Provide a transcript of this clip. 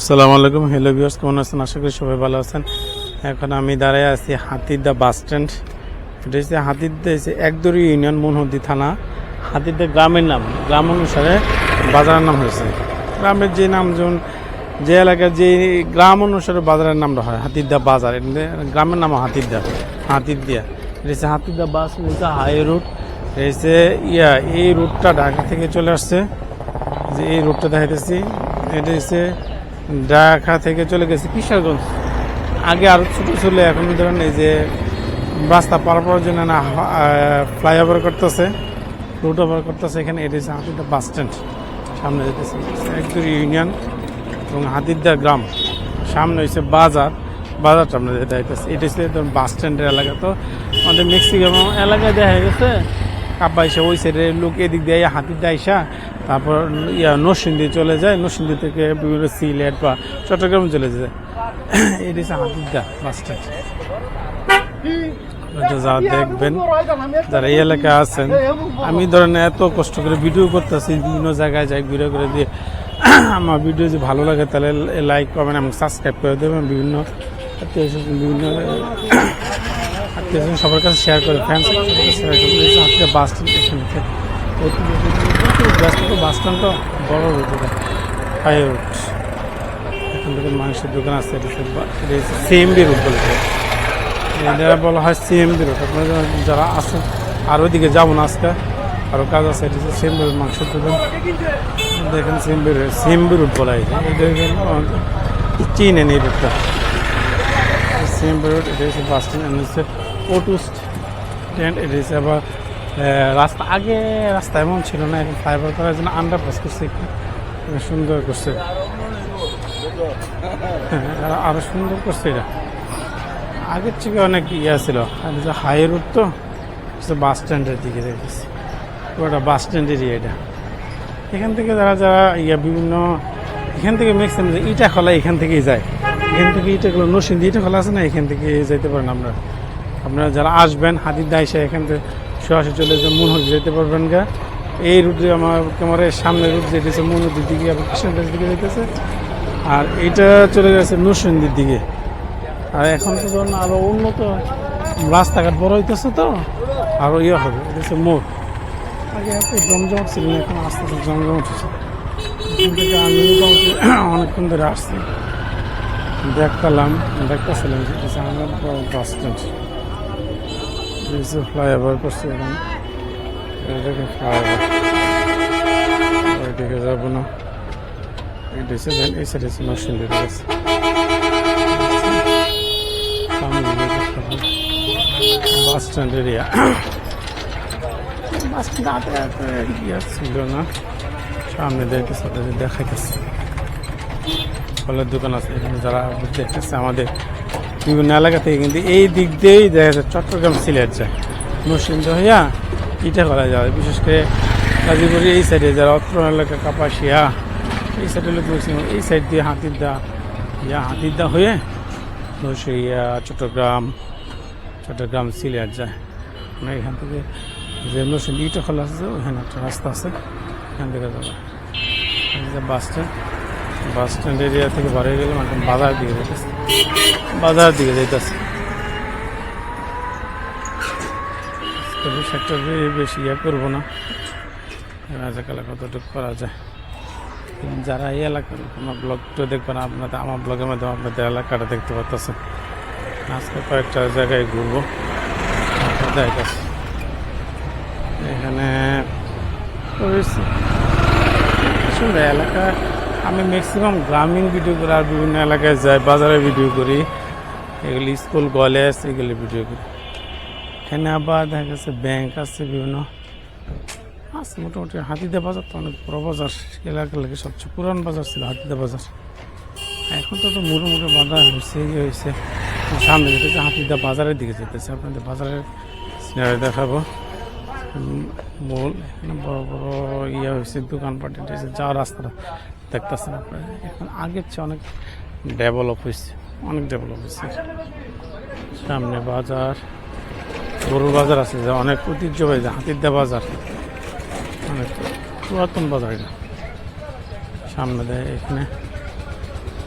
আসসালামু আলাইকুম। Hello viewers কেমন আছেন? আশা করি সবাই ভালো আছেন। এখন আমি দাঁড়ায় আছি হাতিরদা বাস স্ট্যান্ড। এটা হচ্ছে হাতিরদা হচ্ছে একদরি ইউনিয়ন, মনহদ্দি থানা। হাতিরদা গ্রামের নাম। গ্রাম অনুসারে বাজারের নাম হয়েছে। গ্রামের যে নাম যেমন, যে এলাকার যে গ্রাম অনুসারে বাজারের নামটা হয়, হাতিরদা বাজার। গ্রামের নাম হাতিরদা। হাতিরদিয়া। এটা হচ্ছে হাতিরদা বাস, এটা হাই রুট হচ্ছে ইয়া, এই রুটটা ঢাকা থেকে চলে আসছে। যে এই রুটটা দেখাইতেছি। এটা হচ্ছে ঢাকা থেকে চলে গেছে কিশোরগঞ্জ। আগে আরও ছোট ছিল, এখন ধরেন এই যে রাস্তা পার করার জন্য না ফ্লাইওভার করতেছে রুট ওভার করতেছে, এখানে এটা হচ্ছে হাতিদা বাস স্ট্যান্ড সামনে যেতেছে একদম ইউনিয়ন এবং হাতিদা গ্রাম। সামনে হচ্ছে বাজার, বাজারটা আমরা যেতে হইতেছে এটা হচ্ছে ধরুন বাস স্ট্যান্ডের এলাকা। তো আমাদের মেক্সিকাম এলাকায় দেখা গেছে কাব্বা এসে ওই সাইডে লোক এদিক দিয়ে হাতির আইসা তারপর ইয়া নরসিংদী চলে যায়। নরসিংদী থেকে বিভিন্ন সিলেট বা চট্টগ্রাম চলে যায়। এটি হচ্ছে হাতিরদা বাস যা দেখবেন যারা এই এলাকায় আছেন আমি ধরেন এত কষ্ট করে ভিডিও করতেছি বিভিন্ন জায়গায় যাই ঘুরে ঘুরে দিয়ে আমার ভিডিও যদি ভালো লাগে তাহলে লাইক কমেন্ট এবং সাবস্ক্রাইব করে দেবেন। বিভিন্ন আত্মীয়-স্বজন, বিভিন্ন আত্মীয় সবার কাছে শেয়ার করে ফ্যান্স শেয়ার করে বাস এখান থেকে ব্যস্ত তো বাস বড় রোড হাই রোড এখান থেকে মাংসের দোকান আছে এটা সিএমবি রোড বলে এটা বলা হয় সিএমবি রোড আপনারা যারা আছেন আর ওইদিকে যাব না আজকে আরও কাজ আছে এটা হচ্ছে সিএমবি রোড মাংসের দোকান দেখেন সিএমবি রোড সিএমবি রোড বলা হয় এটা চিনেন এই রোডটা সিএমবি রোড এটা হচ্ছে বাস স্ট্যান্ড হচ্ছে অটো স্ট্যান্ড এটা হচ্ছে আবার রাস্তা আগে রাস্তা এমন ছিল না, এখন ফ্লাইওভার করার জন্য আন্ডার পাস করছে সুন্দর করছে। হ্যাঁ আর- সুন্দর করছে এটা। আগের থেকে অনেক ইয়া ছিল। হাই রোড তো বাস স্ট্যান্ডের দিকে দেখেছি ওটা বাস স্ট্যান্ড এরিয়া এটা। এখান থেকে যারা যারা ইয়া বিভিন্ন, এখান থেকে ম্যাক্সিমাম ইটা খোলা এখান থেকেই যায়। এখান থেকে ইটাগুলো নসিন্দি ইটা খোলা আছে না? এখান থেকে যেতে পারেন আপনারা। আপনারা যারা আসবেন, হাতির দায়সা এখান থেকে সরাসরি চলে যে মনোহর যেতে পারবেন গা। এই রুটে আমার ক্যামেরার সামনে রুট যেতেছে মনোহরের দিকে আবার কৃষ্ণগঞ্জের দিকে যেতেছে। আর এটা চলে গেছে নরসিংদীর দিকে। আর এখন তো ধরুন আরও উন্নত রাস্তাঘাট বড় হইতেছে তো, আরও ইয়ে হবে, এটা হচ্ছে আগে এত জমজম ছিল না, এখন আস্তে আস্তে জমজম উঠেছে আমি অনেকক্ষণ ধরে আসছি। দেখতাম দেখতেছিলাম যে আমার বাস স্ট্যান্ড ফ্লাইওভার করছে এখন এটাকে ফ্লাইওভার ওইদিকে যাব না এই কাছে ইয়ে ছিল না সামনে দেখতেছে তাদের দেখাইতেছে ফলের দোকান আছে এখানে যারা দেখতেছে আমাদের বিভিন্ন এলাকা থেকে কিন্তু এই দিক দিয়েই দেখা যায় চট্টগ্রাম, সিলেট যায়। নরসিংদী হইয়া ইটা করা যায়। বিশেষ করে গাজীপুরি, এই সাইডে যারা অত্র এলাকা, কাপাসিয়া, এই সাইডে লোক ম্যাক্সিমাম এই সাইড দিয়ে হাতিরদা, ইয়া হাতিরদা হয়ে নরসিংয়া চট্টগ্রাম চট্টগ্রাম, সিলেট যায়। মানে এখান থেকে যে নরসিংদী ইটা খোলা আছে, ওখানে একটা রাস্তা আছে। এখান থেকে যাবে। যে বাস স্ট্যান্ড এরিয়া থেকে হয়ে গেলে মানে বাজার দিকে যেতেছে। বাজার দিকে যেতেছে। বেশি ইয়ে করব না। রাজাকালে কতটুকু করা যায়। যারা এই এলাকার, আমার ব্লগটা দেখবেন, আপনাদের, আমার ব্লগের মাধ্যমে আপনাদের এলাকাটা দেখতে পাচ্ছেন আজকে কয়েকটা জায়গায় ঘুরবো। এখানে সুন্দর এলাকা আমি ম্যাক্সিমাম গ্রামীণ ভিডিও করি আর বিভিন্ন এলাকায় যাই, বাজারে ভিডিও করি। এগুলি স্কুল কলেজ এগুলি ভিডিও করি। এখানে আবার দেখা গেছে ব্যাংক আছে বিভিন্ন। আছে, মোটামুটি হাতিদা বাজার তো অনেক বড় বাজার। এলাকার লাগে সবচেয়ে পুরান বাজার ছিল হাতিদা বাজার। এখন তো তো মুড়ো মুড়ো বাজার হয়েছে ইয়ে হয়েছে। সামনে যেতেছে হাতিদা বাজারের দিকে যেতেছে। আপনাদের বাজারের সিনারি দেখাবো। মূল বড় বড় ইয়ে হয়েছে, দোকানপাট যাওয়ার রাস্তাটা দেখতেছেন আপনারা? এখন আগের চেয়ে অনেক ডেভেলপ হয়েছে অনেক ডেভেলপ হয়েছে সামনে বাজার, গরুর বাজার আছে যে অনেক ঐতিহ্য ঐতিহ্যবাহী যে হাতিরদা বাজার। অনেক পুরাতন বাজার এটা। সামনে দেয় এখানে।